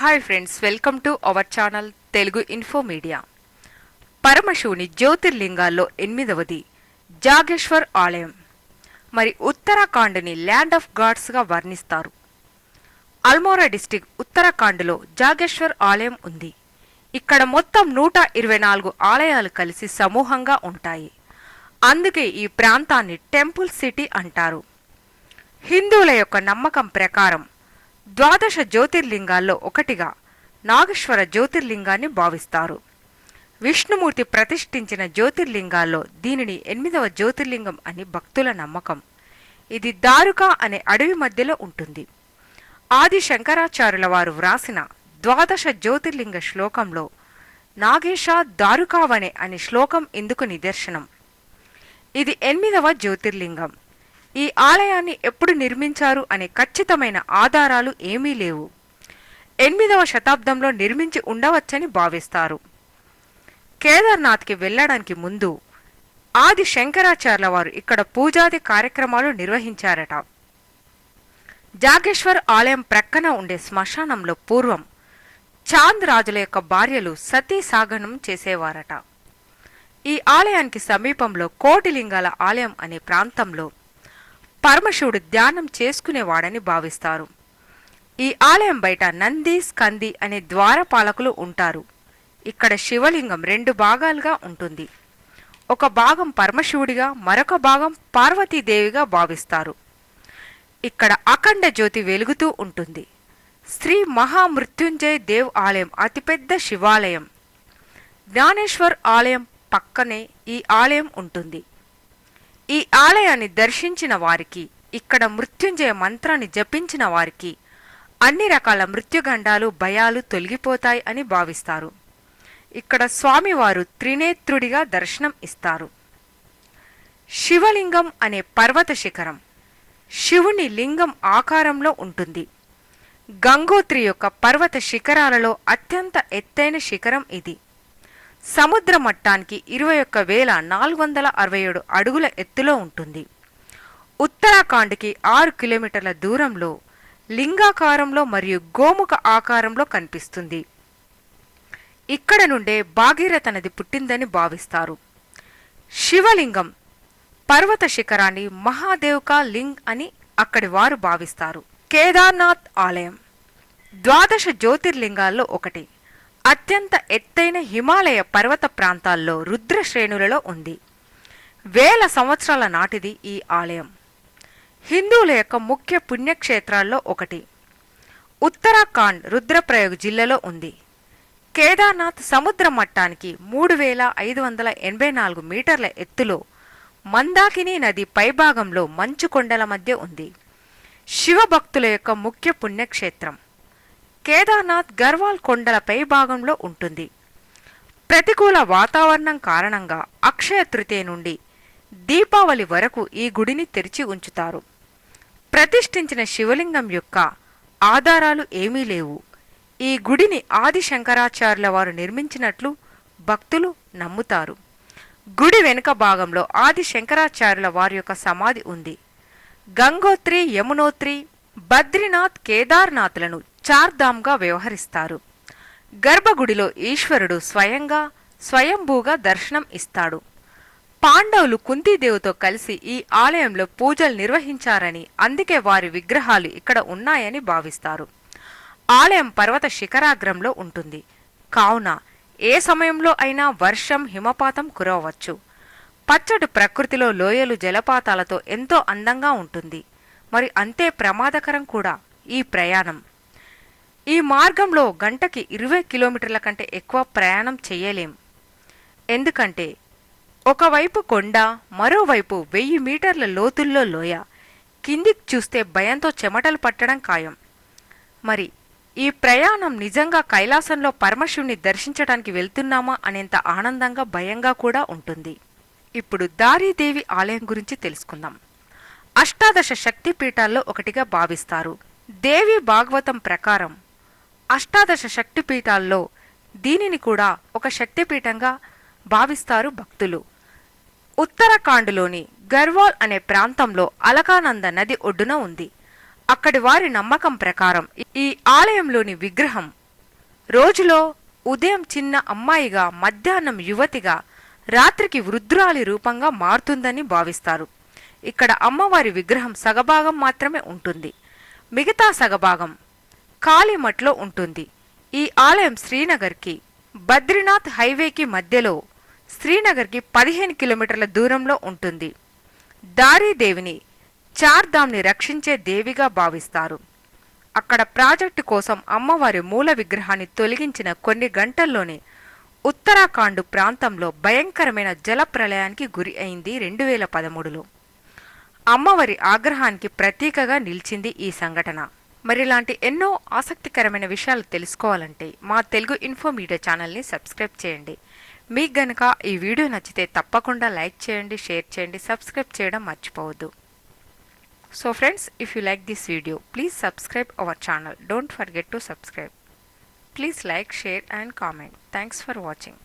Hi friends welcome to our channel Telugu info media పరమశివుని జ్యోతిర్లింగాల్లో ఎనిమిదవది జాగేశ్వర్ ఆలయం. మరి ఉత్తరాఖండ్ని ల్యాండ్ ఆఫ్ గాడ్స్గా వర్ణిస్తారు. అల్మోరా డిస్టిక్ ఉత్తరాఖండ్లో జాగేశ్వర్ ఆలయం ఉంది. ఇక్కడ మొత్తం నూట ఇరవై నాలుగు ఆలయాలు కలిసి సమూహంగా ఉంటాయి. అందుకే ఈ ప్రాంతాన్ని టెంపుల్ సిటీ అంటారు. హిందువుల యొక్క నమ్మకం ప్రకారం ద్వాదశ జ్యోతిర్లింగాల్లో ఒకటిగా నాగేశ్వర జ్యోతిర్లింగాన్ని భావిస్తారు. విష్ణుమూర్తి ప్రతిష్ఠించిన జ్యోతిర్లింగాల్లో దీనిని ఎనిమిదవ జ్యోతిర్లింగం అని భక్తుల నమ్మకం. ఇది దారుక అనే అడవి మధ్యలో ఉంటుంది. ఆది శంకరాచార్యుల వారు వ్రాసిన ద్వాదశ జ్యోతిర్లింగ శ్లోకంలో నాగేశ దారుకావనే అనే శ్లోకం ఇందుకు నిదర్శనం? ఇది ఎనిమిదవ జ్యోతిర్లింగం. ఈ ఆలయాన్ని ఎప్పుడు నిర్మించారు అనే ఖచ్చితమైన ఆధారాలు ఏమీ లేవు. ఎనిమిదవ శతాబ్దంలో నిర్మించి ఉండవచ్చని భావిస్తారు. కేదార్నాథ్కి వెళ్ళడానికి ముందు ఆది శంకరాచార్యుల వారు ఇక్కడ పూజాది కార్యక్రమాలు నిర్వహించారట. జాగేశ్వర్ ఆలయం ప్రక్కన ఉండే శ్మశానంలో పూర్వం చాంద్ రాజుల యొక్క భార్యలు సతీ సాగనం చేసేవారట. ఈ ఆలయానికి సమీపంలో కోటిలింగాల ఆలయం అనే ప్రాంతంలో పరమశివుడు ధ్యానం చేసుకునేవాడని భావిస్తారు. ఈ ఆలయం బయట నంది స్కంది అనే ద్వారపాలకులు ఉంటారు. ఇక్కడ శివలింగం రెండు భాగాలుగా ఉంటుంది. ఒక భాగం పరమశివుడిగా మరొక భాగం పార్వతీదేవిగా భావిస్తారు. ఇక్కడ అఖండ జ్యోతి వెలుగుతూ ఉంటుంది. శ్రీ మహామృత్యుంజయ్ దేవ్ ఆలయం అతిపెద్ద శివాలయం. జ్ఞానేశ్వర్ ఆలయం పక్కనే ఈ ఆలయం ఉంటుంది. ఈ ఆలయాన్ని దర్శించిన వారికి ఇక్కడ మృత్యుంజయ మంత్రాన్ని జపించిన వారికి అన్ని రకాల మృత్యుగండాలు భయాలు తొలగిపోతాయి అని భావిస్తారు. ఇక్కడ స్వామివారు త్రినేత్రుడిగా దర్శనం ఇస్తారు. శివలింగం అనే పర్వత శిఖరం శివుని లింగం ఆకారంలో ఉంటుంది. గంగోత్రి యొక్క పర్వత శిఖరాలలో అత్యంత ఎత్తైన శిఖరం ఇది. సముద్ర మట్టానికి ఇరవై ఒక్క వేల నాలుగు వందల అరవై ఏడు అడుగుల ఎత్తులో ఉంటుంది. ఉత్తరాఖండ్కి ఆరు కిలోమీటర్ల దూరంలో లింగాకారంలో మరియు గోముఖ ఆకారంలో కనిపిస్తుంది. ఇక్కడ నుండే భాగీరథ నది పుట్టిందని భావిస్తారు. శివలింగం పర్వత శిఖరాన్ని మహాదేవ్కా లింగ్ అని అక్కడి వారు భావిస్తారు. కేదార్నాథ్ ఆలయం ద్వాదశ జ్యోతిర్లింగాల్లో ఒకటి. అత్యంత ఎత్తైన హిమాలయ పర్వత ప్రాంతాల్లో రుద్ర శ్రేణులలో ఉంది. వేల సంవత్సరాల నాటిది ఈ ఆలయం. హిందువుల యొక్క ముఖ్య పుణ్యక్షేత్రాల్లో ఒకటి. ఉత్తరాఖండ్ రుద్రప్రయోగ్ జిల్లాలో ఉంది. కేదార్నాథ్ సముద్ర మట్టానికి మూడు వేల ఐదు వందల ఎనభై నాలుగు మీటర్ల ఎత్తులో మందాకిని నది పైభాగంలో మంచు కొండల మధ్య ఉంది. శివభక్తుల యొక్క ముఖ్య పుణ్యక్షేత్రం. కేదార్నాథ్ గర్వాల్ కొండల పైభాగంలో ఉంటుంది. ప్రతికూల వాతావరణం కారణంగా అక్షయ తృతీయ నుండి దీపావళి వరకు ఈ గుడిని తెరిచి ఉంచుతారు. ప్రతిష్ఠించిన శివలింగం యొక్క ఆధారాలు ఏమీ లేవు. ఈ గుడిని ఆది శంకరాచార్యుల వారు నిర్మించినట్లు భక్తులు నమ్ముతారు. గుడి వెనుక భాగంలో ఆది శంకరాచార్యుల వారి యొక్క సమాధి ఉంది. గంగోత్రి యమునోత్రి బద్రీనాథ్ కేదార్నాథ్లను చార్ధామ్గా వ్యవహరిస్తారు. గర్భగుడిలో ఈశ్వరుడు స్వయంగా స్వయంభూగా దర్శనం ఇస్తాడు. పాండవులు కుంతీదేవితో కలిసి ఈ ఆలయంలో పూజలు నిర్వహించారని అందుకే వారి విగ్రహాలు ఇక్కడ ఉన్నాయని భావిస్తారు. ఆలయం పర్వత శిఖరాగ్రంలో ఉంటుంది. కావున ఏ సమయంలో అయినా వర్షం హిమపాతం కురవచ్చు. పచ్చటి ప్రకృతిలో లోయలు జలపాతాలతో ఎంతో అందంగా ఉంటుంది. మరి అంతే ప్రమాదకరం కూడా ఈ ప్రయాణం. ఈ మార్గంలో గంటకి ఇరవై కిలోమీటర్ల కంటే ఎక్కువ ప్రయాణం చేయలేం. ఎందుకంటే ఒకవైపు కొండ మరోవైపు వెయ్యి మీటర్ల లోతుల్లో లోయ. కిందికి చూస్తే భయంతో చెమటలు పట్టడం ఖాయం. మరి ఈ ప్రయాణం నిజంగా కైలాసంలో పరమశివుని దర్శించడానికి వెళ్తున్నామా అనేంత ఆనందంగా భయంగా కూడా ఉంటుంది. ఇప్పుడు దారీదేవి ఆలయం గురించి తెలుసుకుందాం. అష్టాదశ శక్తి పీఠాల్లో ఒకటిగా భావిస్తారు. దేవి భాగవతం ప్రకారం అష్టాదశ శక్తిపీఠాల్లో దీనిని కూడా ఒక శక్తిపీఠంగా భావిస్తారు భక్తులు. ఉత్తరాఖండ్లోని గర్వాల్ అనే ప్రాంతంలో అలకానంద నది ఒడ్డున ఉంది. అక్కడి వారి నమ్మకం ప్రకారం ఈ ఆలయంలోని విగ్రహం రోజులో ఉదయం చిన్న అమ్మాయిగా మధ్యాహ్నం యువతిగా రాత్రికి వృద్ధురాలి రూపంగా మారుతుందని భావిస్తారు. ఇక్కడ అమ్మవారి విగ్రహం సగభాగం మాత్రమే ఉంటుంది. మిగతా సగభాగం కాళీమఠ్లో ఉంటుంది. ఈ ఆలయం శ్రీనగర్కి బద్రీనాథ్ హైవేకి మధ్యలో శ్రీనగర్కి పదిహేను కిలోమీటర్ల దూరంలో ఉంటుంది. దారీదేవిని చార్ధామ్ని రక్షించే దేవిగా భావిస్తారు. అక్కడ ప్రాజెక్టు కోసం అమ్మవారి మూల విగ్రహాన్ని తొలగించిన కొన్ని గంటల్లోనే ఉత్తరాఖండ్ ప్రాంతంలో భయంకరమైన జల ప్రళయానికి గురి అయింది రెండు వేల పదమూడులో. అమ్మవారి ఆగ్రహానికి ప్రతీకగా నిలిచింది ఈ సంఘటన. మరి ఇలాంటి ఎన్నో ఆసక్తికరమైన విషయాలు తెలుసుకోవాలంటే మా తెలుగు ఇన్ఫో మీడియా ఛానల్ని సబ్స్క్రైబ్ చేయండి. మీకు గనక ఈ వీడియో నచ్చితే తప్పకుండా లైక్ చేయండి షేర్ చేయండి సబ్స్క్రైబ్ చేయడం మర్చిపోవద్దు. So friends if you like this video please subscribe our channel don't forget to subscribe please like share and comment thanks for watching